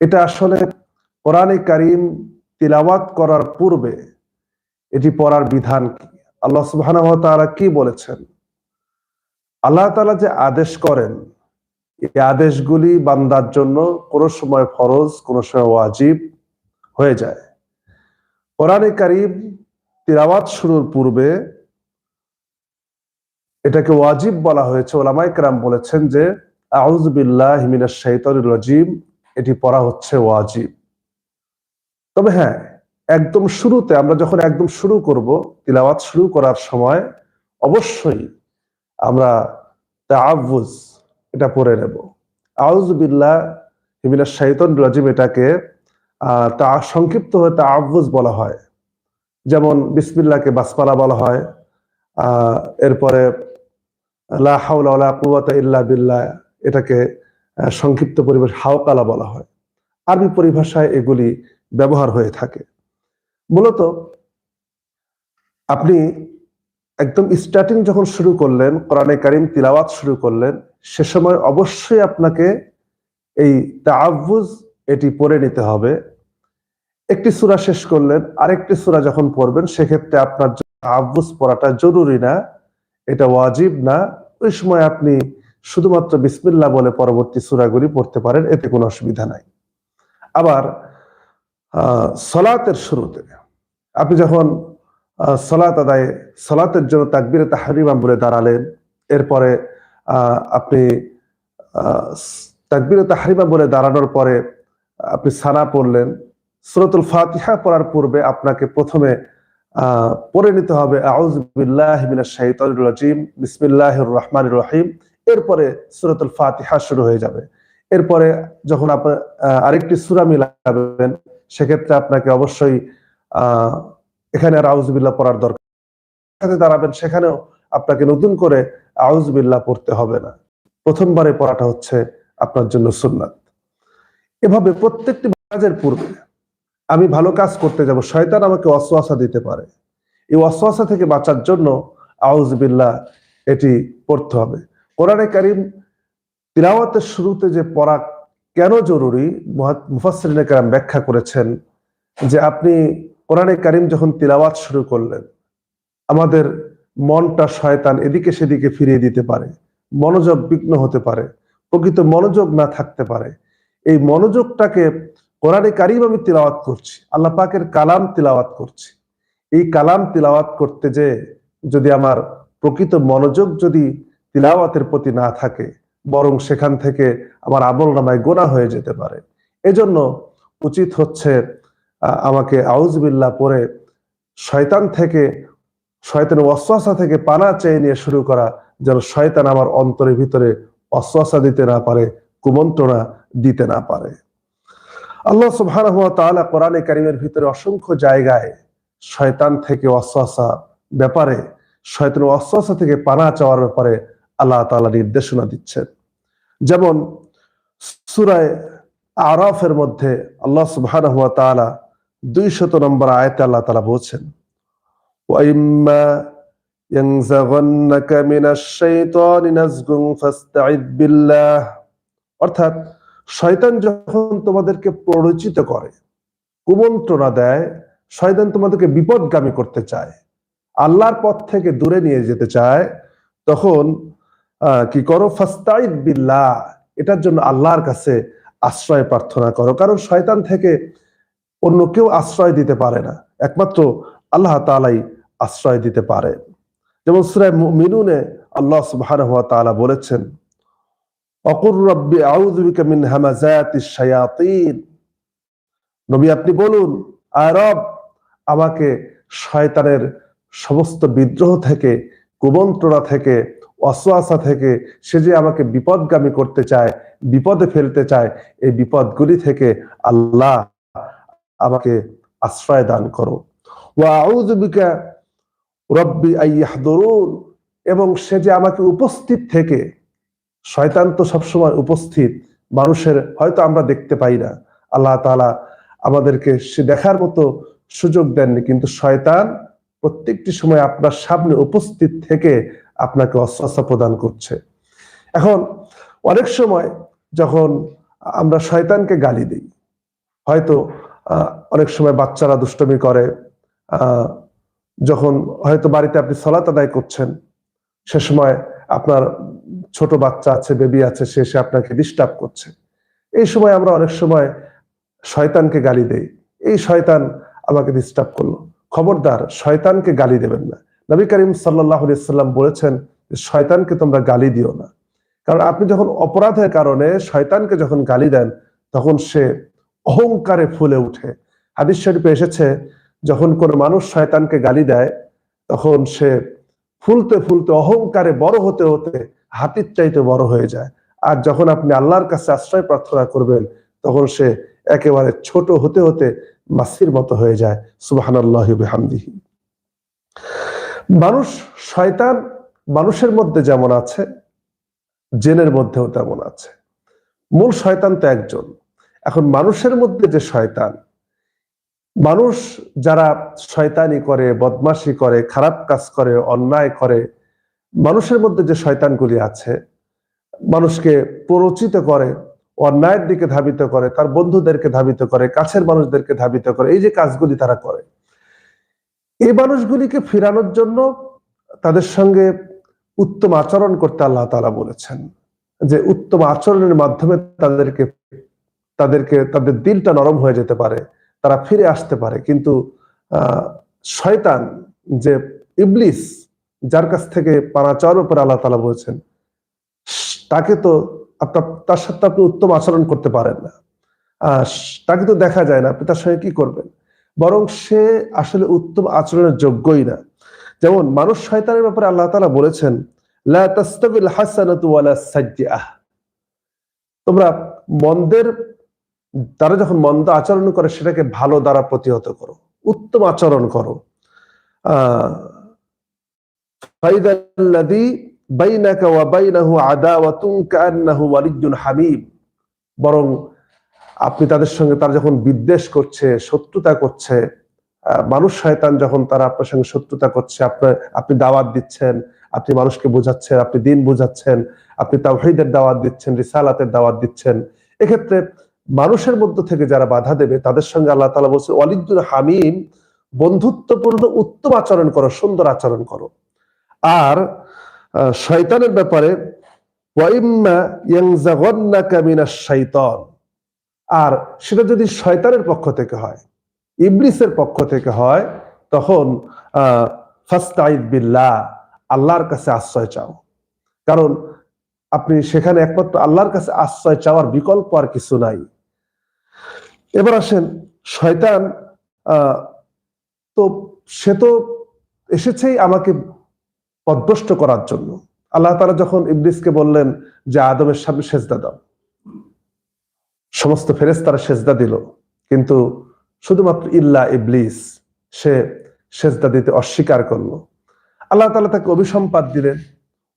এটা আসলে কোরআনে কারিম তিলাওয়াত করার পূর্বে এটি পড়ার বিধান কি? আল্লাহ ওয়া কি বলেছেন? আল্লাহ তালা যে আদেশ করেন, এই আদেশগুলি বান্দার জন্য কোন সময় ফরজ, কোন সময় ওয়াজিব হয়ে যায়। কোরআনে কারিম তিলাওয়াত শুরুর পূর্বে এটাকে ওয়াজিব বলা হয়েছে। ওলামাই কেরাম বলেছেন যে আউজবিল্লাহ হিমিনাশ শাইতানির রাজিম। এটি পড়া হচ্ছে ওয়াজিব। তবে হ্যাঁ একদম শুরুতে আমরা যখন একদম শুরু করব, তিলাওয়াত শুরু করার সময় অবশ্যই আমরা তাআউজ এটা পড়ে নেব। আউজবিল্লাহ হিমিনাশ শাইতানির রাজিম এটাকে তা সংক্ষিপ্ত হয়ে তা তাআউজ বলা হয়। যেমন বিসমিল্লাহকে বাসমালা বলা হয় আহ এরপরে লা হাওলা ইল্লা বিল্লাহ এটাকে সংক্ষিপ্ত পরিবেশ হাওকালা বলা হয়। আরবি পরিভাষায় এগুলি ব্যবহার হয়ে থাকে। মূলত আপনি একদম স্টার্টিং যখন শুরু করলেন, কোরআনে কারিম তিলাওয়াত শুরু করলেন, সে সময় অবশ্যই আপনাকে এই তাআউজ এটি পড়ে নিতে হবে। একটি সূরা শেষ করলেন, আরেকটি সূরা যখন পড়বেন, সেক্ষেত্রে আপনার তাআউজ পড়াটা জরুরি না, এটা ওয়াজিব না। ওই সময় আপনি শুধুমাত্র বিসমিল্লাহ বলে পরবর্তী সূরাগুলি পড়তে পারেন, এতে কোনো অসুবিধা নাই। আবার সলাতের শুরুতে, আপনি যখন সলাত আদায়, সলাতের জন্য তাকবিরে তাহরিমা বলে দাঁড়ালেন, এরপরে আপনি তাকবিরে তাহরিমা বলে দাঁড়ানোর পরে আপনি সানা পড়লেন, সুরতুল ফাতিহা পড়ার পূর্বে আপনাকে প্রথমে পড়ে নিতে হবে আউজ বিল্লাহ মিনাশ শাইতানির রাজিম, বিসমিল্লাহির রহমানির রহিম এরপরে সূরাতুল ফাতিহা শুরু হয়ে যাবে। এরপরে যখন আপনার আরেকটি সূরা মিলাবেন, সেক্ষেত্রে আপনাকে অবশ্যই এখানে আর আউজবিল্লাহ পড়ার দরকার দাঁড়াবেন, সেখানেও আপনাকে নতুন করে আউজবিল্লাহ পড়তে হবে না। প্রথমবারে পড়াটা হচ্ছে আপনার জন্য সুন্নাত। এভাবে প্রত্যেকটি কাজের পূর্বে আমি ভালো কাজ করতে যাব, শয়তান আমাকে অশ্বাসা দিতে পারে। এই অশ্বাসা থেকে বাঁচার জন্য আউজবিল্লাহ এটি পড়তে হবে। কোরআনে কারিম তিলাওয়াতের শুরুতে যে পড়া কেন জরুরি মুফাসসিরিনে কারাম ব্যাখ্যা করেছেন যে আপনি কোরআনে কারিম যখন তিলাওয়াত শুরু করলেন, আমাদের মনটা শয়তান এদিকে সেদিকে ফিরিয়ে দিতে পারে, মনোযোগ বিঘ্ন হতে পারে, প্রকৃত মনোযোগ না থাকতে পারে। এই মনোযোগটাকে কোরআনে কারিম আমি তিলাওয়াত করছি, আল্লাহ পাকের কালাম তিলাওয়াত করছি। এই কালাম তিলাওয়াত করতে যে যদি আমার প্রকৃত মনোযোগ যদি তিলাওয়াতের প্রতি না থাকে, বরং সেখান থেকে আমার আমল নামায় গোনা হয়ে যেতে পারে। এজন্য উচিত হচ্ছে আমাকে আউজবিল্লাহ পরে শয়তান থেকে, শয়তানের অশ্বাসা থেকে পানা চেয়ে নিয়ে শুরু করা, যেন শয়তান আমার অন্তরের ভিতরে অশ্বাসা দিতে না পারে, কুমন্ত্রণা দিতে না পারে। আল্লাহ সুবহানাহু ওয়া তাআলা কোরআনে কারিমের ভিতরে অসংখ্য জায়গায় শয়তান থেকে অশ্বাসা ব্যাপারে, শয়তানের অশ্বাসা থেকে পানা চাওয়ার ব্যাপারে আল্লাহ তালা নির্দেশনা দিচ্ছেন। যেমন সুরায় আরাফের মধ্যে আল্লাহ সুবাহ দুইশত নম্বর আয়তে আল্লাহ তালা বলছেন অর্থাৎ শয়তান যখন তোমাদেরকে প্ররোচিত করে, কুমন্ত্রণা দেয়, শয়তান তোমাদেরকে বিপদগামী করতে চায়, আল্লাহর পথ থেকে দূরে নিয়ে যেতে চায়, তখন কি করো? ফাস্তাইদ বিল্লাহ, এটার জন্য আল্লাহর কাছে আশ্রয় প্রার্থনা করো। কারণ শয়তান থেকে অন্য কেউ আশ্রয় দিতে পারে না। একমাত্র আল্লাহ তাআলাই আশ্রয় দিতে পারে। যেমন সূরা মুমিনুনে আল্লাহ তাআলা বলেছেন, অকুর রব্বি আউযু বিকা হামাযাতিশ শায়াতিন। নবী আপনি বলুন, আয় রব, আমাকে শয়তানের সমস্ত বিদ্রোহ থেকে, কুমন্ত্রণা থেকে অসোয়াশা থেকে সে যে আমাকে বিপদগামী করতে চায়, বিপদে ফেলতে চায়, এই বিপদগুলি থেকে আল্লাহ আমাকে আশ্রয় দান করো। ওয়া আউযু বিকা রব্বি আইয়াহদুরুন এবং সে যে আমাকে উপস্থিত থেকে, শয়তান তো সবসময় উপস্থিত, মানুষের হয়তো আমরা দেখতে পাই না। আল্লাহ তালা আমাদেরকে সে দেখার মতো সুযোগ দেননি, কিন্তু শয়তান প্রত্যেকটি সময় আপনার সামনে উপস্থিত থেকে আপনাকে অশ্বাসা প্রদান করছে। এখন অনেক সময় যখন আমরা শয়তানকে গালি দিই, হয়তো অনেক সময় বাচ্চারা দুষ্টমি করে যখন হয়তো বাড়িতে আপনি সলাত আদায় করছেন, সে সময় আপনার ছোট বাচ্চা আছে, বেবি আছে, সে এসে আপনাকে ডিস্টার্ব করছে। এই সময় আমরা অনেক সময় শয়তানকে গালি দেই। এই শয়তান আমাকে ডিস্টার্ব করল। খবরদার, শয়তানকে গালি দেবেন না। নবী করিম সাল্লাহ সাল্লাম বলেছেন শয়তানকে তোমরা গালি দিও না। কারণ আপনি যখন অপরাধের কারণে শয়তানকে যখন গালি দেন, তখন সে অহংকারে ফুলে উঠে হাদিস শরীফে এসেছে, যখন কোনো মানুষ শয়তানকে গালি দেয়, তখন সে ফুলতে ফুলতে অহংকারে বড় হতে হতে হাতির চাইতে বড় হয়ে যায়। আর যখন আপনি আল্লাহর কাছে আশ্রয় প্রার্থনা করবেন, তখন সে একেবারে ছোট হতে হতে মাসির মতো হয়ে যায়। সুবাহান্লাহ হামদিহি মানুষ শয়তান মানুষের মধ্যে যেমন আছে, জেনের মধ্যেও তেমন আছে। মূল শয়তান তো একজন। এখন মানুষের মধ্যে যে শয়তান, মানুষ যারা শয়তানি করে, বদমাশি করে, খারাপ কাজ করে, অন্যায় করে, মানুষের মধ্যে যে শয়তানগুলি আছে, মানুষকে প্ররোচিত করে, অন্যায়ের দিকে ধাবিত করে, তার বন্ধুদেরকে ধাবিত করে, কাছের মানুষদেরকে ধাবিত করে, এই যে কাজগুলি তারা করে এই মানুষগুলিকে ফেরানোর জন্য তাদের সঙ্গে উত্তম আচরণ করতে আল্লাহ তালা বলেছেন। যে উত্তম আচরণের মাধ্যমে তাদেরকে তাদেরকে, তাদের দিলটা নরম হয়ে যেতে পারে, তারা ফিরে আসতে পারে। কিন্তু শয়তান যে ইবলিস, যার কাছ থেকে পানা চাওয়ার উপর আল্লাহ তালা বলেছেন, তাকে তো আপনার, তার সাথে আপনি উত্তম আচরণ করতে পারেন না। তাকে তো দেখা যায় না, আপনি তার সঙ্গে কি করবেন? বরং সে আসলে উত্তম আচরণের যোগ্যই না। যেমন মানুষ শয়তানের ব্যাপারে আল্লাহ তালা বলেছেন তোমরা মন্দের তারা যখন মন্দ আচরণ করে, সেটাকে ভালো দ্বারা প্রতিহত করো, উত্তম আচরণ করো। আহ বরং আপনি তাদের সঙ্গে, তারা যখন বিদ্বেষ করছে, শত্রুতা করছে মানুষ শয়তান যখন তারা আপনার সঙ্গে শত্রুতা করছে, আপনার, আপনি দাওয়াত দিচ্ছেন, আপনি মানুষকে বোঝাচ্ছেন, আপনি দিন বোঝাচ্ছেন, আপনি তাওহীদের দাওয়াত দিচ্ছেন, রিসালাতের দাওয়াত দিচ্ছেন, এক্ষেত্রে মানুষের মধ্য থেকে যারা বাধা দেবে, তাদের সঙ্গে আল্লাহ তালা বলছে, ওয়ালিদুল হামিম, বন্ধুত্বপূর্ণ উত্তম আচরণ করো, সুন্দর আচরণ করো। আর শয়তানের ব্যাপারে ওয়াইম্মা শাইতান। আর সেটা যদি শয়তানের পক্ষ থেকে হয়, ইবলিসের পক্ষ থেকে হয়, তখন ফাস্তাইদ বিল্লাহ, আল্লাহর কাছে আশ্রয় চাও। কারণ আপনি সেখানে একমাত্র আল্লাহর কাছে আশ্রয় চাওয়ার বিকল্প আর কিছু নাই। এবার আসেন, শয়তান তো সে তো এসেছেই আমাকে পদভ্রষ্ট করার জন্য। আল্লাহ তারা যখন ইবলিসকে বললেন যে, আদমের সামনে সেজদা দাও। সমস্ত ফেরেস তারা সেজদা দিল। কিন্তু শুধুমাত্র ইল্লা ইবলিস, সে সেজদা দিতে অস্বীকার করল। আল্লাহ তালা তাকে অভিসম্পাদ দিলেন।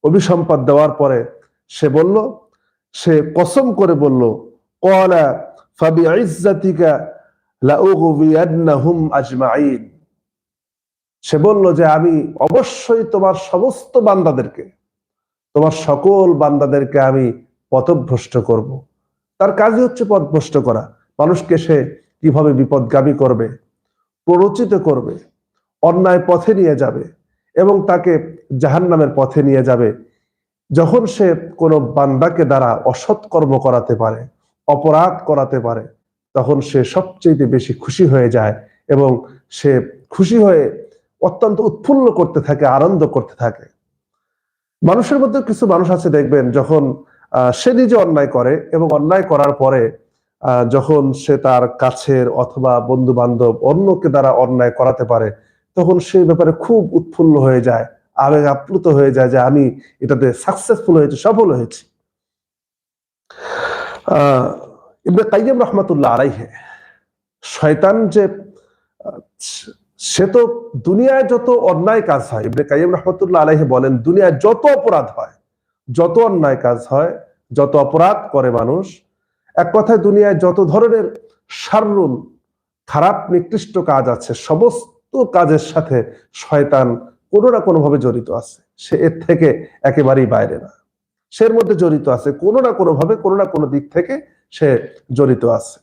অভিসম্পাদ দেওয়ার পরে সে বলল, সে কসম করে বলল কলা ফাবি ইজ্জাতিকা সে বলল যে, আমি অবশ্যই তোমার সমস্ত বান্দাদেরকে, তোমার সকল বান্দাদেরকে আমি পথভ্রষ্ট করব। তার কাজই হচ্ছে পথ পথভ্রষ্ট করা। মানুষকে সে কীভাবে বিপদগামী করবে, প্ররোচিত করবে, অন্যায় পথে নিয়ে যাবে এবং তাকে জাহান নামের পথে নিয়ে যাবে, যখন সে কোনো বান্দাকে দ্বারা অসৎ কর্ম করাতে পারে, অপরাধ করাতে পারে, তখন সে সবচেয়ে বেশি খুশি হয়ে যায় এবং সে খুশি হয়ে অত্যন্ত উৎফুল্ল করতে থাকে, আনন্দ করতে থাকে। মানুষের মধ্যে কিছু মানুষ আছে, দেখবেন, যখন সে নিজে অন্যায় করে এবং অন্যায় করার পরে যখন সে তার কাছের অথবা বন্ধু বান্ধব অন্যকে দ্বারা অন্যায় করাতে পারে, তখন সে ব্যাপারে খুব উৎফুল্ল হয়ে যায়, আবেগ আপ্লুত হয়ে যায় যে আমি এটাতে সাকসেসফুল হয়েছি, সফল হয়েছি। ইবনে কাইয়্যিম রহমাতুল্লাহ আলাইহে, শয়তান যে সে তো দুনিয়ায় যত অন্যায় কাজ হয়, ইবনে কাইয়্যিম রহমাতুল্লাহ আলাইহে বলেন, দুনিয়ায় যত অপরাধ হয় যত অন্যায় কাজ হয় যত অপরাধ করে মানুষ এক কথায় দুনিয়ায় যত ধরনের সারুন খারাপ নিকৃষ্ট কাজ আছে সমস্ত কাজের সাথে শয়তান কোনো না কোনোভাবে জড়িত আছে। সে এর থেকে একেবারেই বাইরে না। সে এর মধ্যে জড়িত আছে কোনো না কোনোভাবে কোনো না কোনো দিক থেকে সে জড়িত আছে।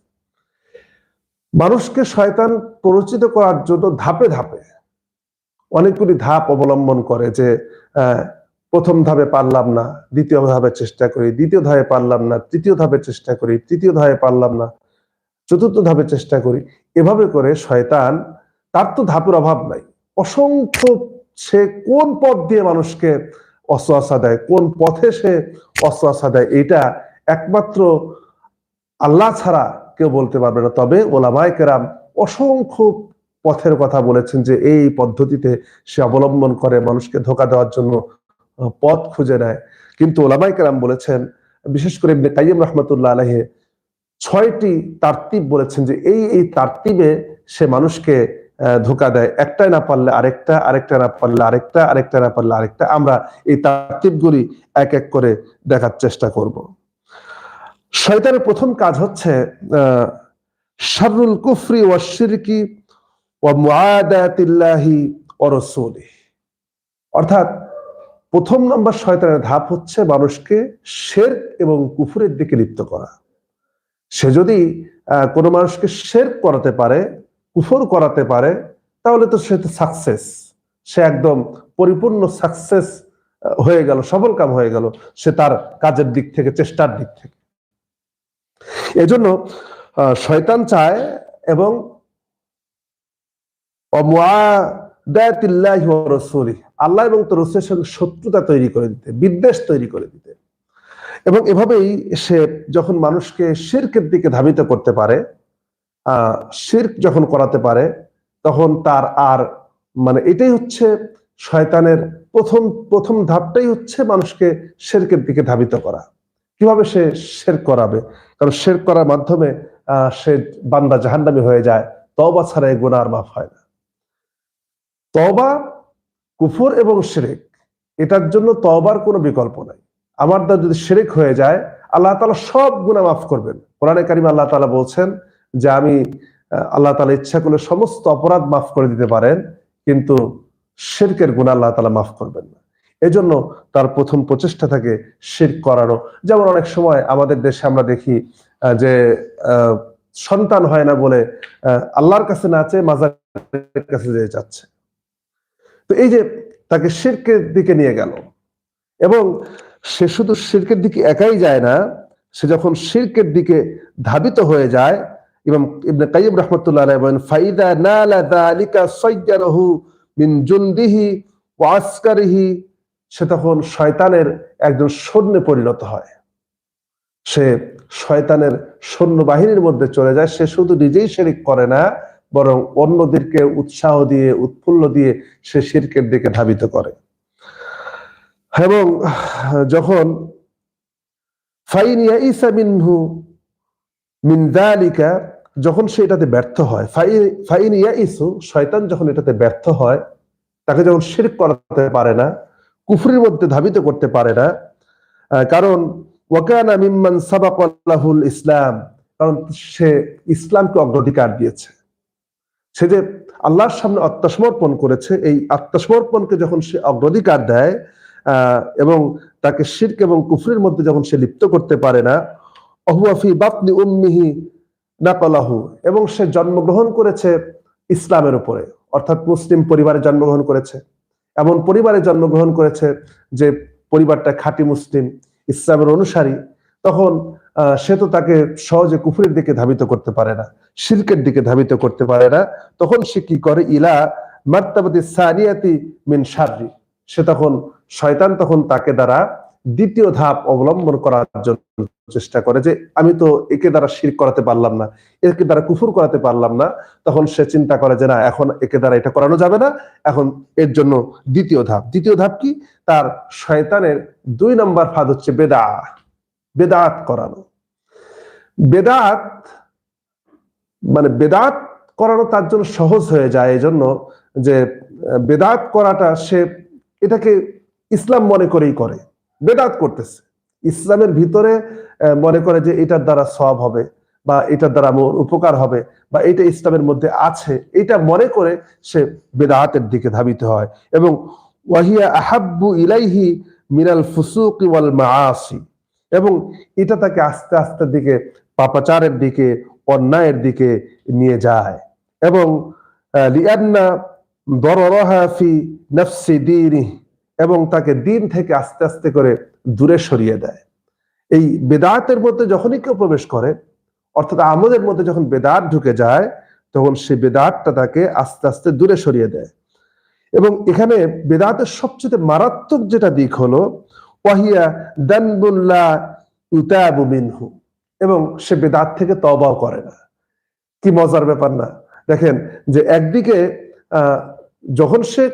মানুষকে শয়তান প্ররোচিত করার জন্য ধাপে ধাপে অনেকগুলি ধাপ অবলম্বন করে যে আহ, প্রথম ধাপে পারলাম না, দ্বিতীয় ধাপে চেষ্টা করি, দ্বিতীয় ধাপে পারলাম না, তৃতীয় ধাপে চেষ্টা করি, তৃতীয় ধাপে পারলাম না, চতুর্থ ধাপে চেষ্টা করি। এভাবে করে শয়তান, তার তো ধাপের অভাব নাই। অসংখ্য সে কোন পথ দিয়ে মানুষকে অসোয়াশা দেয়, কোন পথে সে অসোয়াশা দেয়, এটা একমাত্র আল্লাহ ছাড়া কেউ বলতে পারবে না। তবে ওলামায় কেরাম অসংখ্য পথের কথা বলেছেন যে এই পদ্ধতিতে সে অবলম্বন করে মানুষকে ধোকা দেওয়ার জন্য পথ খুঁজে নেয়। কিন্তু ওলামাই কেরাম বলেছেন বিশেষ করে ইবনে কাইয়িম রহমতুল্লাহ আলহে ছয়টি তারতিব বলেছেন যে এই এই তার্তিবে সে মানুষকে ধোকা দেয়। একটাই না পারলে আরেকটা আরেকটা না পারলে আরেকটা আরেকটা না পারলে আরেকটা। আমরা এই তারতিবগুলি এক এক করে দেখার চেষ্টা করব। শয়তানের প্রথম কাজ হচ্ছে আহ, শাররুল কুফরি ওয়া ওয়া মুআদাতিল্লাহি ওয়া রাসূলিহি। অর্থাৎ প্রথম নম্বর শয়তানের ধাপ হচ্ছে মানুষকে শের এবং কুফুরের দিকে লিপ্ত করা। সে যদি কোনো মানুষকে শের করাতে পারে, কুফর করাতে পারে, তাহলে তো সে তো সাকসেস সে একদম পরিপূর্ণ সাকসেস হয়ে গেল, সফল কাম হয়ে গেল, সে তার কাজের দিক থেকে, চেষ্টার দিক থেকে। এজন্য শয়তান চায় এবং ওয়া রাসূলিহি, আল্লাহ এবং তোর রসুলের সঙ্গে শত্রুতা তৈরি করে দিতে বিদ্বেষ তৈরি করে দিতে। এবং এভাবেই সে যখন মানুষকে শির্কের দিকে ধাবিত করতে পারে শির্ক যখন করাতে পারে তখন তার আর মানে এটাই হচ্ছে শয়তানের প্রথম প্রথম ধাপটাই হচ্ছে মানুষকে শেরকের দিকে ধাবিত করা। কীভাবে সে শের করাবে? কারণ শের করার মাধ্যমে সে বান্দা জাহান্নামী হয়ে যায় তবা ছাড়া এই গুনাহ আর মাফ হয় না। তবা কুফর এবং শিরেক, এটার জন্য তবার কোনো বিকল্প নাই। আমার দ্বারা যদি শিরেক হয়ে যায়, আল্লাহ তালা সব গুণা মাফ করবেন। কোরআনে কারিম আল্লাহ তালা বলছেন যে, আমি আল্লাহ তালা ইচ্ছা করলে সমস্ত অপরাধ মাফ করে দিতে পারেন, কিন্তু শিরকের গুণা আল্লাহ তালা মাফ করবেন না। এজন্য তার প্রথম প্রচেষ্টা থাকে শির করানো যেমন অনেক সময় আমাদের দেশে আমরা দেখি যে সন্তান হয় না বলে আল্লাহর কাছে না চেয়ে মাজারের কাছে যেয়ে যাচ্ছে। তো এই যে তাকে শিরকের দিকে নিয়ে গেল, এবং সে শুধু শিরকের দিকে একাই যায় না, সে যখন শিরকের দিকে ধাবিত হয়ে যায় এবং ইবনে কাইয়িম রাহমাতুল্লাহ বলেন সে তখন শয়তানের একজন সৈন্যে পরিণত হয়। সে শয়তানের সৈন্য বাহিনীর মধ্যে চলে যায়, সে শুধু নিজেই শিরিক করে না বরং অন্যদেরকে উৎসাহ দিয়ে, উৎফুল্ল দিয়ে সে শিরকের দিকে ধাবিত করে। এবং যখন ফাইন ইয়াইসা মিনহু মিন যালিকা যখন সে এটাতে ব্যর্থ হয়, ফাই- ফাইন ইয়াইসু, শয়তান যখন এটাতে ব্যর্থ হয়, তাকে যখন শিরক করাতে পারে না, কুফরির মধ্যে ধাবিত করতে পারে না কারণ ওয়াকানা মিম্মান সাবাকাল্লাহুল ইসলাম, কারণ সে ইসলামকে অগ্রাধিকার দিয়েছে। সে যে আল্লাহর সামনে আত্মসমর্পণ করেছে, এই আত্মসমর্পণকে যখন সে অগ্রাধিকার দেয় এবং তাকে শির্ক এবং কুফরির মধ্যে যখন সে লিপ্ত করতে পারে না অহুয়াফি বাপনি উম্মিহি নাকালাহু, এবং সে জন্মগ্রহণ করেছে ইসলামের উপরে, অর্থাৎ মুসলিম পরিবারে জন্মগ্রহণ করেছে। এমন পরিবারে জন্মগ্রহণ করেছে যে পরিবারটা খাঁটি মুসলিম, ইসলামের অনুসারী, তখন সে তো তাকে সহজে কুফুরের দিকে ধাবিত করতে পারে না শিল্কের দিকে ধাবিত করতে পারে না। তখন সে কি করে? ইলা মার্তাবাতি সানিয়াতি মিন শাররি। সে তখন, শয়তান তখন তাকে দ্বারা দ্বিতীয় ধাপ অবলম্বন করার জন্য চেষ্টা করে যে, আমি তো একে দ্বারা শির করাতে পারলাম না, একে দ্বারা কুফুর করাতে পারলাম না। তখন সে চিন্তা করে যে, না, এখন একে দ্বারা এটা করানো যাবে না, এখন এর জন্য দ্বিতীয় ধাপ। দ্বিতীয় ধাপ কি? তার শয়তানের দুই নম্বর ফাঁদ হচ্ছে বেদা বেদাত করানো। বেদাত মানে বেদাত করানো তার জন্য সহজ হয়ে যায় এই জন্য যে, বেদাত করাটা সে এটাকে ইসলাম মনে করেই করে, বেদাত করতেছে। ইসলামের ভিতরে মনে করে যে এটার দ্বারা সব হবে বা এটার দ্বারা উপকার হবে বা এটা ইসলামের মধ্যে আছে, এটা মনে করে সে বেদাতের দিকে ধাবিত হয় এবং ওয়াহিয়া আহাব্বু ইলাইহি মিনাল ফুসুক ওয়াল এবং এটা তাকে আস্তে আস্তে দিকে পাপাচারের দিকে অন্যায়ের দিকে নিয়ে যায়। এবং আহ, লিআন্না দররহা ফি নফসি দীনিহি এবং তাকে দিন থেকে আস্তে আস্তে করে দূরে সরিয়ে দেয়। এই বেদাতের মধ্যে যখনই কেউ প্রবেশ করে অর্থাৎ আমলের মধ্যে যখন বেদাত ঢুকে যায় তখন সে বেদাতটা তাকে আস্তে আস্তে দূরে সরিয়ে দেয়। এবং এখানে বেদাতের সবচেয়ে মারাত্মক যেটা দিক হলো ওয়াহিয়া দানবুল্লাহ ইউতাবু মিনহু। এবং সে বেদাত থেকে তবাও করে না। কি মজার ব্যাপার না? দেখেন যে একদিকে যখন সে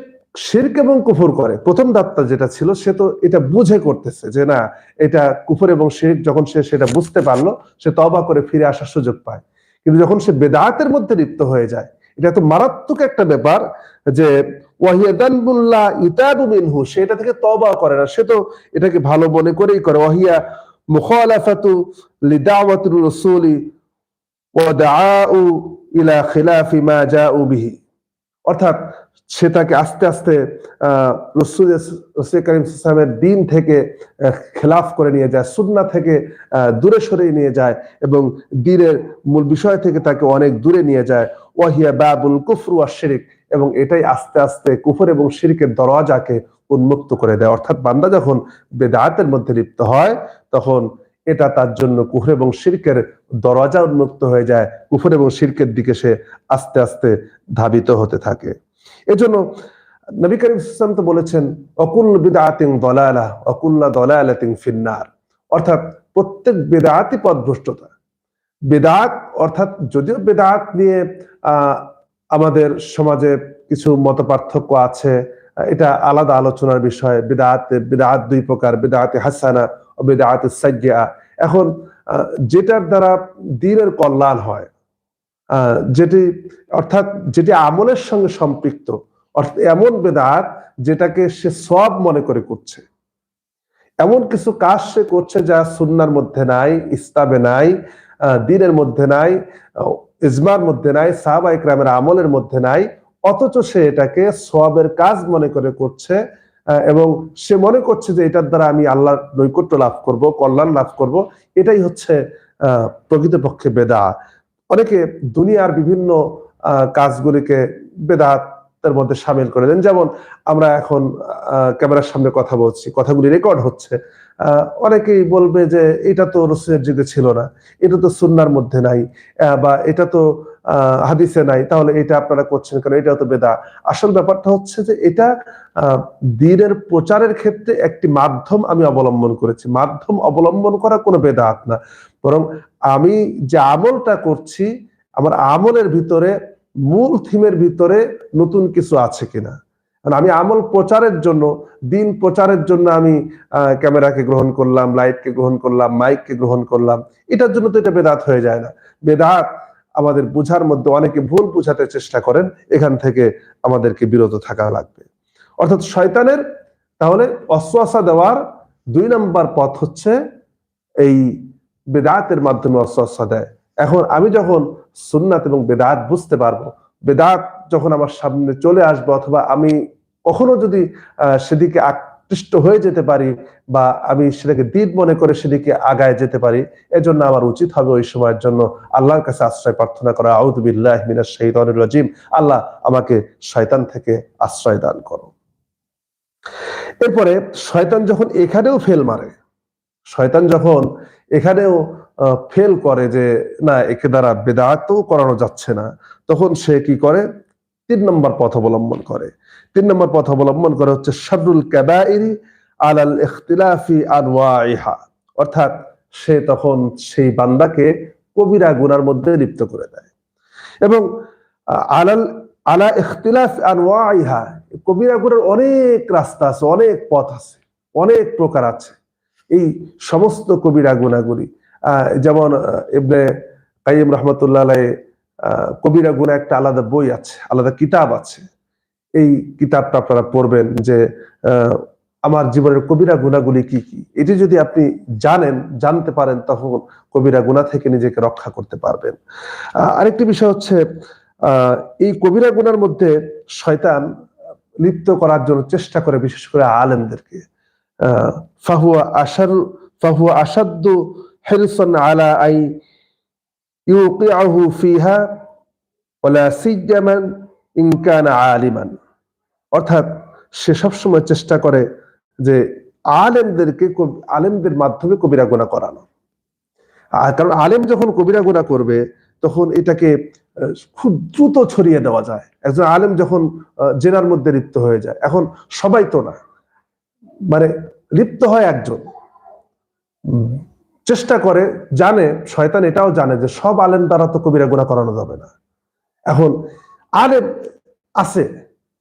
শিরক এবং কুফর করে, প্রথম দাত্তা যেটা ছিল, সে তো এটা বুঝে করতেছে যে না, এটা কুফর এবং শিরক যখন সে সেটা বুঝতে পারল, সে তবা করে ফিরে আসার সুযোগ পায়। কিন্তু যখন সে বেদাতের মধ্যে লিপ্ত হয়ে যায়, এটা তো মারাত্মক একটা ব্যাপার যে ওয়াহিয়াদানবুল্লাহ ইতাবু মিনহু, সে এটা থেকে তবা করে না। সে তো এটাকে ভালো মনে করেই করে। ওয়াহিয়া মুখালাফাতু লিদাওয়াতুর রাসূলি ওয়া দাআউ ইলা খিলাফি মা জাউ বিহি। অর্থাৎ সে তাকে আস্তে আস্তে রসুল রসুল করিম সাহেবের দিন থেকে খেলাফ করে নিয়ে যায় সুন্না থেকে দূরে সরিয়ে নিয়ে যায় এবং দিনের মূল বিষয় থেকে তাকে অনেক দূরে নিয়ে যায়। ওয়াহিয়া বাবুল কুফরু আর এবং এটাই আস্তে আস্তে কুফর এবং শিরিকের দরওয়াজাকে উন্মুক্ত করে দেয়। অর্থাৎ বান্দা যখন বেদাতের মধ্যে লিপ্ত হয়, তখন এটা তার জন্য কুফর এবং শিরকের দরজা উন্মুক্ত হয়ে যায়। কুফর এবং শিরকের দিকে সে আস্তে আস্তে ধাবিত হতে থাকে। এজন্য নবী করিম ইসলাম তো বলেছেন অকুল বিদাতিং দলালা, অকুল্লা দলালাতিং ফিন্নার। অর্থাৎ প্রত্যেক বেদাতি পদভ্রষ্টতা বেদাত অর্থাৎ যদিও বেদাত নিয়ে, আহ আমাদের সমাজে কিছু মত আছে। এটা আলাদা আলোচনার বিষয়। বেদাত বেদাত দুই প্রকার। বেদাতে হাসানা ও বেদাতে সাজ্ঞা এখন যেটার দ্বারা দিনের কল্যাণ হয় যেটি, অর্থাৎ যেটি আমলের সঙ্গে সম্পৃক্ত এমন বেদাত যেটাকে সে সব মনে করে করছে। এমন কিছু কাজ সে করছে যা সুন্নার মধ্যে নাই ইস্তাবে নাই দিনের মধ্যে নাই ইজমার মধ্যে নাই সাহাবা ইকরামের আমলের মধ্যে নাই, অথচ সে এটাকে সবের কাজ মনে করে করছে এবং সে মনে করছে যে এটার দ্বারা আমি আল্লাহর নৈকট্য লাভ করব, কল্যাণ লাভ করব, এটাই হচ্ছে প্রকৃতপক্ষে বেদা অনেকে দুনিয়ার বিভিন্ন কাজগুলিকে কাজগুলিকে বেদাতের মধ্যে সামিল করে দেন। যেমন আমরা এখন ক্যামেরার সামনে কথা বলছি, কথাগুলি রেকর্ড হচ্ছে। অনেকেই বলবে যে এটা তো রসুলের যুগে ছিল না, এটা তো সুন্নার মধ্যে নাই বা এটা তো হাদিসে নাই, তাহলে এটা আপনারা করছেন কেন? এটা তো বেদা। আসল ব্যাপারটা হচ্ছে যে এটা দিনের প্রচারের ক্ষেত্রে একটি মাধ্যম আমি অবলম্বন করেছি। মাধ্যম অবলম্বন করা কোনো বেদাত না। বরং আমি যে আমলটা করছি, আমার আমলের ভিতরে মূল থিমের ভিতরে নতুন কিছু আছে কিনা? আমি আমল প্রচারের জন্য, দিন প্রচারের জন্য আমি ক্যামেরাকে গ্রহণ করলাম, লাইটকে গ্রহণ করলাম, মাইককে গ্রহণ করলাম। এটার জন্য তো এটা বেদাত হয়ে যায় না। বেদাত আমাদের বুঝার মধ্যে অনেকে ভুল বুঝাতে চেষ্টা করেন, এখান থেকে আমাদেরকে বিরত থাকা লাগবে। অর্থাৎ শয়তানের তাহলে অশ্বাসা দেওয়ার দুই নম্বর পথ হচ্ছে এই বেদাতের মাধ্যমে অশ্বাসা দেয়। এখন আমি যখন সুন্নাত এবং বেদাত বুঝতে পারব। বেদাত যখন আমার সামনে চলে আসবে অথবা আমি কখনো যদি সেদিকে আকৃষ্ট হয়ে যেতে পারি বা আমি সেটাকে দিন মনে করে সেদিকে আগায় যেতে পারি, এজন্য আমার উচিত হবে ওই সময়ের জন্য আল্লাহর কাছে আশ্রয় প্রার্থনা করা। আউদুবিল্লাহ মিনাশ শাইতানির রাজিম। আল্লাহ আমাকে শয়তান থেকে আশ্রয় দান করো। এরপরে শয়তান যখন এখানেও ফেল মারে, শয়তান যখন এখানেও ফেল করে যে না একে দ্বারা বেদাতও করানো যাচ্ছে না। তখন সে কি করে? তিন নম্বর পথ অবলম্বন করে। তিন নম্বর পথ অবলম্বন করে হচ্ছে শারুল কাবাইরি আলাল ইখতিলাফি আনওয়াইহা অর্থাৎ সে তখন সেই বান্দাকে কবিরা গুনার মধ্যে লিপ্ত করে দেয়। এবং আলাল আলা ইখতিলাফ আনওয়াইহা কবিরা গুনার অনেক রাস্তা আছে অনেক পথ আছে অনেক প্রকার আছে। এই সমস্ত কবিরা গুণাগুলি আহ, যেমন ইবনে কাইম রহমতুল্লাহ আলাই কবিরা গুণা একটা আলাদা বই আছে আলাদা কিতাব আছে। এই কিতাবটা আপনারা পড়বেন যে আমার জীবনের কবিরা গুণাগুলি কি কি? এটি যদি আপনি জানেন জানতে পারেন তখন কবিরা গুণা থেকে নিজেকে রক্ষা করতে পারবেন। আরেকটি বিষয় হচ্ছে এই কবিরা গুনার মধ্যে শয়তান লিপ্ত করার জন্য চেষ্টা করে বিশেষ করে আলেমদেরকে। আহ, ফাহুয়া আশার ফাহুয়া আসাদ্দু হেলসন আলা আই ইউকিআহু ফিহা ওয়ালা সিজ্জামান ইন কানা আলিমান। অর্থাৎ সে সবসময় চেষ্টা করে যে আলেমদেরকে আলেমদের মাধ্যমে কবিরা গুনাহ করানো। আর কারণ আলেম যখন কবিরা গুনাহ করবে, তখন এটাকে খুব দ্রুত ছড়িয়ে দেওয়া যায়। একজন আলেম যখন জেনার মধ্যে লিপ্ত হয়ে যায়, এখন সবাই তো না। মানে লিপ্ত হয় একজন। চেষ্টা করে, জানে, শয়তান এটাও জানে যে সব আলেম দ্বারা তো কবিরা গুনাহ করানো যাবে না। এখন আলেম আছে,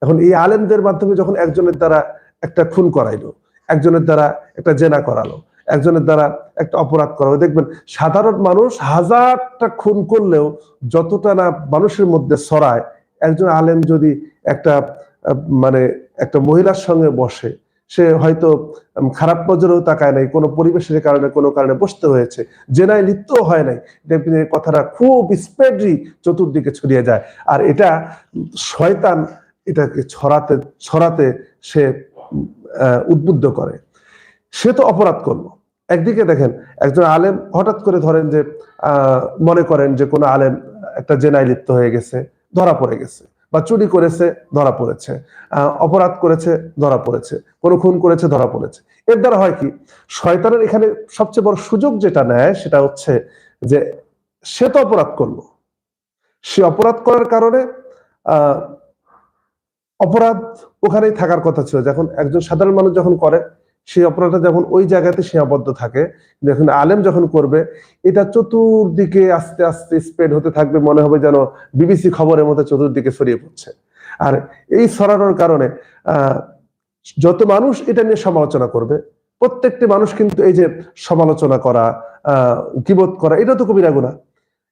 এখন এই আলেমদের মাধ্যমে যখন একজনের দ্বারা একটা খুন করাইলো, একজনের দ্বারা একটা জেনা করালো, একজনের দ্বারা একটা অপরাধ করালো, দেখবেন সাধারণ মানুষ হাজারটা খুন করলেও যতটা না মানুষের মধ্যে ছড়ায়, একজন আলেম যদি একটা মানে একটা মহিলার সঙ্গে বসে সে হয়তো খারাপ নজরেও তাকায় নাই, কোনো পরিবেশের কারণে, কোনো কারণে বসতে হয়েছে। জেনায় লিপ্ত হয় নাই। কথাটা খুব স্প্রেডলি চতুর্দিকে ছড়িয়ে যায়। আর এটা, শয়তান এটাকে ছড়াতে ছড়াতে সে উদ্বুদ্ধ করে। সে তো অপরাধ করল। একদিকে দেখেন, একজন আলেম হঠাৎ করে ধরেন যে মনে করেন যে কোনো আলেম একটা জেনায় লিপ্ত হয়ে গেছে, ধরা পড়ে গেছে। বা চুরি করেছে, ধরা পড়েছে। অপরাধ করেছে, ধরা পড়েছে। কোনো খুন করেছে, ধরা পড়েছে। এর দ্বারা হয় কি? শয়তানের এখানে সবচেয়ে বড় সুযোগ যেটা নেয়, সেটা হচ্ছে যে সে তো অপরাধ করল। সে অপরাধ করার কারণে অপরাধ ওখানেই থাকার কথা ছিল। যখন একজন সাধারণ মানুষ যখন করে সেই অপরাধটা যখন ওই জায়গাতে সীমাবদ্ধ থাকে যখন আলেম যখন করবে, এটা চতুর্দিকে আস্তে আস্তে স্প্রেড হতে থাকবে, মনে হবে যেন বিবিসি খবরের মতো চতুর্দিকে ছড়িয়ে পড়ছে। আর এই ছড়ানোর কারণে যত মানুষ এটা নিয়ে সমালোচনা করবে, প্রত্যেকটি মানুষ কিন্তু এই যে সমালোচনা করা গিবত করা, এটা তো কবিরা গুণা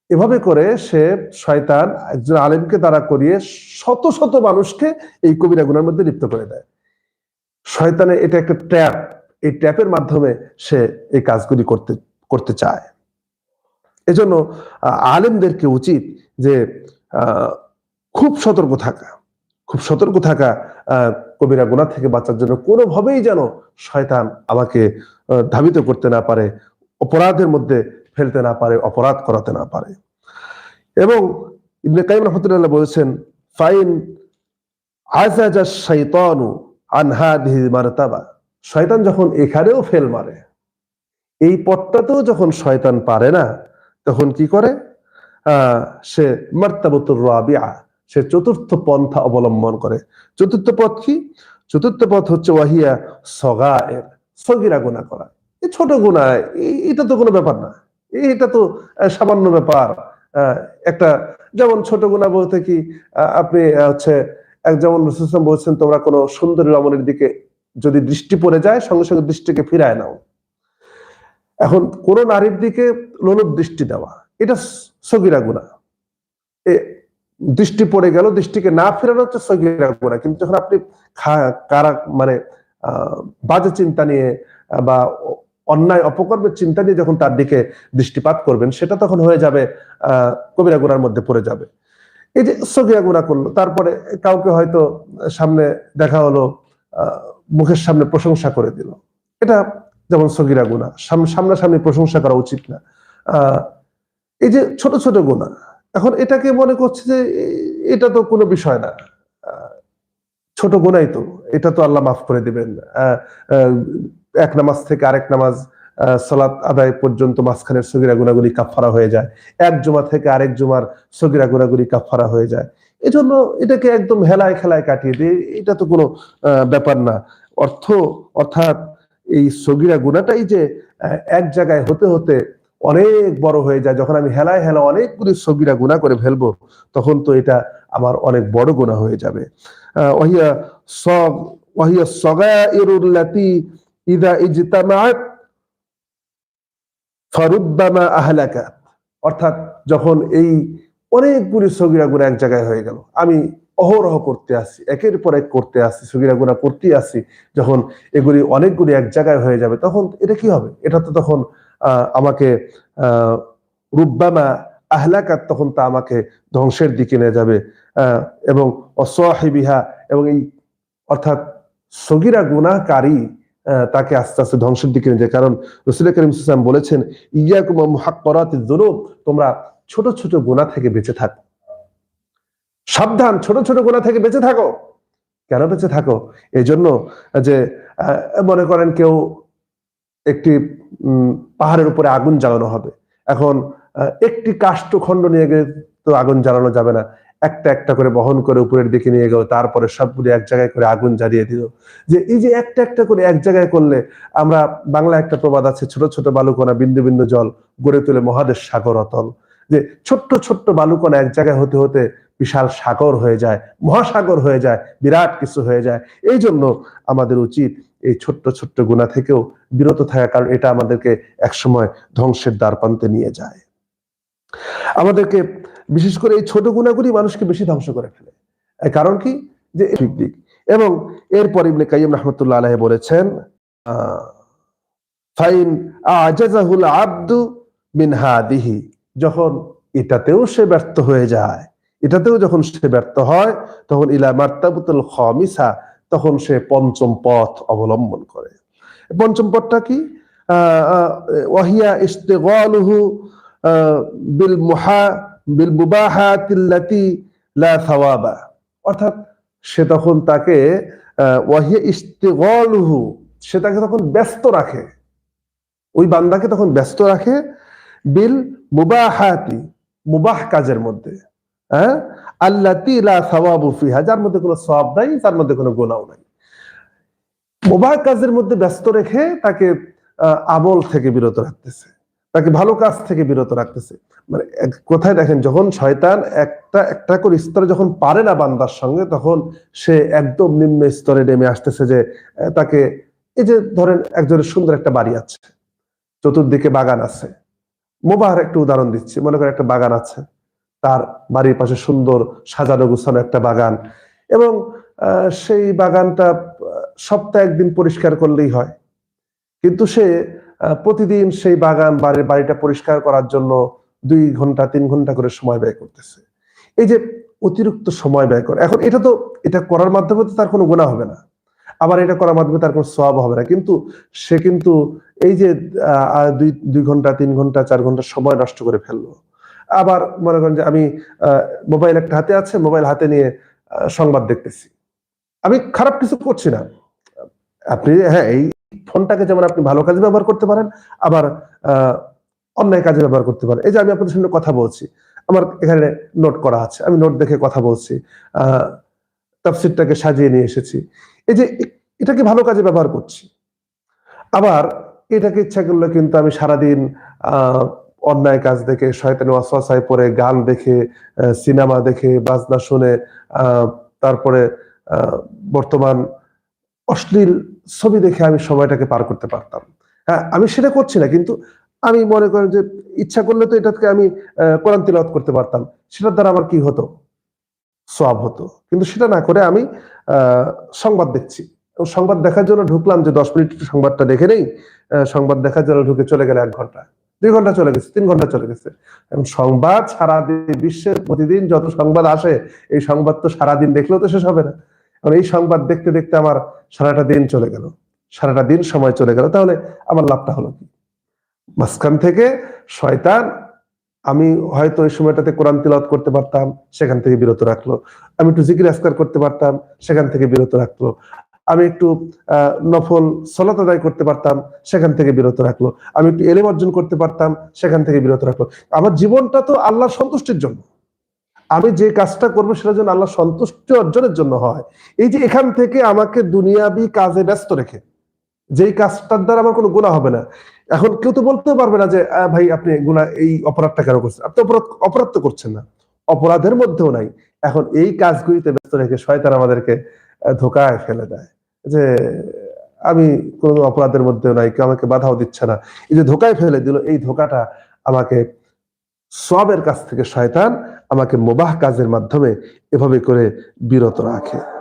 এভাবে করে সে শয়তান একজন আলেমকে দ্বারা করিয়ে শত শত মানুষকে এই কবিরা গুনার মধ্যে লিপ্ত করে দেয়। শয়তানের এটা একটা ট্র্যাপ এই ট্র্যাপের মাধ্যমে সে এই কাজগুলি করতে করতে চায়। এজন্য আলেমদেরকে উচিত যে খুব সতর্ক থাকা। খুব সতর্ক থাকা কবিরা গুনাহ থেকে বাঁচার জন্য। কোনোভাবেই যেন শয়তান আমাকে ধাবিত করতে না পারে, অপরাধের মধ্যে ফেলতে না পারে, অপরাধ করাতে না পারে। এবং ইবনে কাইম রহমতুল্লাহ বলেছেন, ফাইন আজাজা শাইতানু আন হাদিহি মারতাবা। শয়তান যখন এখানেও ফেল মারে, এই পথটাতেও যখন শয়তান পারে না, তখন কি করে? সে মার্তাবতুর রাবিআ, সে চতুর্থ পন্থা অবলম্বন করে। চতুর্থ পথ কি? চতুর্থ পথ হচ্ছে ওয়াহিয়া সগায়ের, সগিরা গুণা করা। এই ছোট গুণা এটা তো কোনো ব্যাপার না। এটা তো সামান্য ব্যাপার। একটা, যেমন ছোট গুণা বলতে কি আপনি হচ্ছে এক যেমন রসুল ইসলাম বলছেন তোমরা কোনো সুন্দরী রমণীর দিকে যদি দৃষ্টি পড়ে যায় সঙ্গে সঙ্গে দৃষ্টিকে ফিরায় নাও। এখন কোন নারীর দিকে লোলুপ দৃষ্টি দেওয়া এটা সগিরা গুণা এ দৃষ্টি পড়ে গেল দৃষ্টিকে না ফেরানো হচ্ছে সগিরা গুণা কিন্তু যখন আপনি কারা মানে আহ, বাজে চিন্তা নিয়ে বা অন্যায় অপকর্মের চিন্তা নিয়ে যখন তার দিকে দৃষ্টিপাত করবেন সেটা তখন হয়ে যাবে আহ কবিরা গুনার মধ্যে পড়ে যাবে। এই যে সগিরা গুণা করল তারপরে কাউকে হয়তো সামনে দেখা হলো মুখের সামনে প্রশংসা করে দিল। এটা যেমন সগিরা গুণা সাম- সামনাসামনি প্রশংসা করা উচিত না। এই যে ছোট ছোট গুণা, এখন এটাকে মনে করছে যে এটা তো কোনো বিষয় না। ছোট গুণাই তো, এটা তো আল্লাহ মাফ করে দিবেন। এক নামাজ থেকে আরেক নামাজ সালাত আদায় পর্যন্ত মাঝখানের সগিরা গুণাগুলি কাফারা হয়ে যায়। এক জুমা থেকে আরেক জুমার সগিরা গুণাগুলি কাফারা হয়ে যায়। এজন্য এটাকে একদম হেলায় খেলায় কাটিয়ে দিয়ে এটা তো কোনো ব্যাপার না। অর্থ অর্থাৎ এই সগিরা গুণাটাই যে এক জায়গায় হতে হতে অনেক বড় হয়ে যায়। যখন আমি হেলায় হেলা অনেকগুলি সগিরা গুণা করে ফেলব তখন তো এটা আমার অনেক বড় গুণা হয়ে যাবে। আহ, ওয়াহিয়া সগ ওয়াহিয়া সগাইরুল্লাতি ইদা ইজতামাআত ফারুব্বামা আহলাকাত অর্থাৎ যখন এই অনেকগুলি সগিরা গুণা এক জায়গায় হয়ে গেল। আমি অহরহ করতে আসি একের পর এক করতে আসি সগিরা গুণা করতে আসি। যখন এগুলি অনেকগুলি এক জায়গায় হয়ে যাবে তখন এটা কি হবে? এটা তো তখন আমাকে রুব্বামা আহলাকাত তখন তা আমাকে ধ্বংসের দিকে নিয়ে যাবে। এবং অসহিবিহা এবং এই অর্থাৎ সগিরা আহ, তাকে আস্তে আস্তে ধ্বংসের দিকে নিয়ে যায়। কারণ রসুল করিম সাল্লাম বলেছেন, ইয়াকুম মুহাক্কারাত যুনুব তোমরা ছোট ছোট গোনা থেকে বেঁচে থাকো। সাবধান, ছোট ছোট গোনা থেকে বেঁচে থাকো। কেন বেঁচে থাকো? এই জন্য যে মনে করেন কেউ একটি পাহাড়ের উপরে আগুন জ্বালানো হবে। এখন একটি কাষ্ঠখণ্ড নিয়ে গেলে তো আগুন জ্বালানো যাবে না। একটা একটা করে বহন করে উপরের দিকে নিয়ে গেল, তারপরে সবগুলি এক জায়গায় করে আগুন জ্বালিয়ে দিল। যে এই যে একটা একটা করে এক জায়গায় করলে আমরা বাংলা একটা প্রবাদ আছে, ছোট ছোট বালুকণা বিন্দু বিন্দু জল গড়ে তোলে মহাদেশ সাগর অতল। যে ছোট্ট ছোট্ট বালুকণা এক জায়গায় হতে হতে বিশাল সাগর হয়ে যায়, মহাসাগর হয়ে যায়, বিরাট কিছু হয়ে যায়। এই জন্য আমাদের উচিত এই ছোট্ট ছোট্ট গুণা থেকেও বিরত থাকা, কারণ এটা আমাদেরকে একসময় ধ্বংসের দ্বার প্রান্তে নিয়ে যায়। আমাদেরকে বিশেষ করে এই ছোট গুণাগুলি মানুষকে বেশি ধ্বংস করে ফেলে। কারণ কি? যে ঠিক দিক। এবং এরপর ইবনে কাইয়িম রাহমাতুল্লাহ আলাইহি বলেছেন ফাইন আজাজাহুল আব্দু মিন হাদিহি। যখন এটাতেও সে ব্যর্থ হয়ে যায়, এটাতেও যখন সে ব্যর্থ হয়, তখন ইলা মার্তাবুতুল খামিসা, তখন সে পঞ্চম পথ অবলম্বন করে। পঞ্চম পথটা কি? ওয়াহিয়া ইস্তেগালুহু বিল মুহা বিল মুবাহাতিল্লাতি অর্থাৎ সে তখন তাকে সে তাকে তখন ব্যস্ত রাখে। ওই বান্দাকে তখন ব্যস্ত রাখে বিল মুবাহাতি, মুবাহ কাজের মধ্যে হ্যাঁ? আল্লাতি লা সাওয়াবু ফিহা, যার মধ্যে কোনো সওয়াব নাই তার মধ্যে কোনো গুনাহ নাই। মুবাহ কাজের মধ্যে ব্যস্ত রেখে তাকে আমল থেকে বিরত রাখতেছে। তাকে ভালো কাজ থেকে বিরত রাখতেছে। মানে কোথায় দেখেন, যখন শয়তান একটা একটা করে স্তরে যখন পারে না বান্দার সঙ্গে, তখন সে একদম নিম্ন স্তরে নেমে আসতেছে যে তাকে, এই যে ধরেন একজনের সুন্দর একটা বাড়ি আছে, চতুর্দিকে বাগান আছে মোবাহার একটা উদাহরণ দিচ্ছি, মনে করেন একটা বাগান আছে, তার বাড়ির পাশে সুন্দর সাজানো গুছানো একটা বাগান এবং সেই বাগানটা সপ্তাহে একদিন পরিষ্কার করলেই হয়। কিন্তু সে প্রতিদিন সেই বাগান বাড়ির বাড়িটা পরিষ্কার করার জন্য দুই ঘণ্টা, তিন ঘণ্টা করে সময় ব্যয় করতেছে। এই যে অতিরিক্ত সময় ব্যয় করে, এখন এটা তো, এটা করার মাধ্যমে তো তার কোনো গুণা হবে না। আবার এটা করার মাধ্যমে তার কোনো সওয়াব হবে না। কিন্তু সে কিন্তু এই যে দুই দুই ঘণ্টা, তিন ঘণ্টা, চার ঘণ্টা সময় নষ্ট করে ফেলল। আবার মনে করেন যে আমি মোবাইল একটা হাতে আছে, মোবাইল হাতে নিয়ে সংবাদ দেখতেছি। আমি খারাপ কিছু করছি না। আপনি হ্যাঁ এই ফোনটাকে যেমন আপনি ভালো কাজে ব্যবহার করতে পারেন, আবার অন্যায় কাজে ব্যবহার করতে পারেন। এই যে আমি আপনাদের সঙ্গে কথা বলছি, আমার এখানে নোট করা আছে। আমি নোট দেখে কথা বলছি তাফসিরটাকে সাজিয়ে নিয়ে এসেছি। এই যে এটাকে ভালো কাজে ব্যবহার করছি। আবার এটাকে ইচ্ছা করলে কিন্তু আমি সারাদিন অন্যায় কাজ দেখে, শয়তানি ওয়াসওয়াসায় পড়ে, গান দেখে সিনেমা দেখে, বাজনা শুনে তারপরে বর্তমান অশ্লীল ছবি দেখে আমি সময়টাকে পার করতে পারতাম। হ্যাঁ আমি সেটা করছি না, কিন্তু আমি মনে করেন যে ইচ্ছা করলে তো এটাকে আমি কোরআন তিলাওয়াত করতে পারতাম। সেটার দ্বারা আমার কি হতো? সব হতো। কিন্তু সেটা না করে আমি সংবাদ দেখছি। সংবাদ দেখার জন্য ঢুকলাম যে দশ মিনিট সংবাদটা দেখে নেই সংবাদ দেখার জন্য ঢুকে চলে গেলে এক ঘণ্টা, দুই ঘণ্টা চলে গেছে, তিন ঘণ্টা চলে গেছে। এবং সংবাদ সারাদিন, বিশ্বের প্রতিদিন যত সংবাদ আসে, এই সংবাদ তো সারাদিন দেখলেও তো শেষ হবে না। কারণ এই সংবাদ দেখতে দেখতে আমার সারাটা দিন চলে গেল। সারাটা দিন সময় চলে গেল। তাহলে আমার লাভটা হলো কি? মাঝখান থেকে শয়তান, আমি হয়তো ওই সময়টাতে কোরআন তিলাওয়াত করতে পারতাম, সেখান থেকে বিরত রাখল। আমি একটু জিকির আসকার করতে পারতাম, সেখান থেকে বিরত রাখল। আমি একটু নফল সলাত আদায় করতে পারতাম, সেখান থেকে বিরত রাখল। আমি একটু এলেম অর্জন করতে পারতাম, সেখান থেকে বিরত রাখল। আমার জীবনটা তো আল্লাহর সন্তুষ্টির জন্য। আমি যে কাজটা করব সেটা যেন আল্লাহ সন্তুষ্টি অর্জনের জন্য হয়। এই যে এখান থেকে আমাকে দুনিয়াবি কাজে ব্যস্ত রেখে, যেই কাজটার দ্বারা আমার কোনো গুণা হবে না। এখন কেউ তো বলতে পারবে না যে ভাই, আপনি গুণা এই অপরাধটা কেন করছেন? আপনি অপরাধ অপরাধ তো করছেন না। অপরাধের মধ্যেও নাই। এখন এই কাজগুলিতে ব্যস্ত রেখে শয়তান আমাদেরকে ধোকায় ফেলে দেয়। যে, আমি কোনো অপরাধের মধ্যেও নাই, কেউ আমাকে বাধাও দিচ্ছে না। এই যে ধোকায় ফেলে দিল, এই ধোকাটা আমাকে সবের কাছ থেকে শয়তান আমাকে মোবাহ কাজের মাধ্যমে এভাবে করে বিরত রাখে।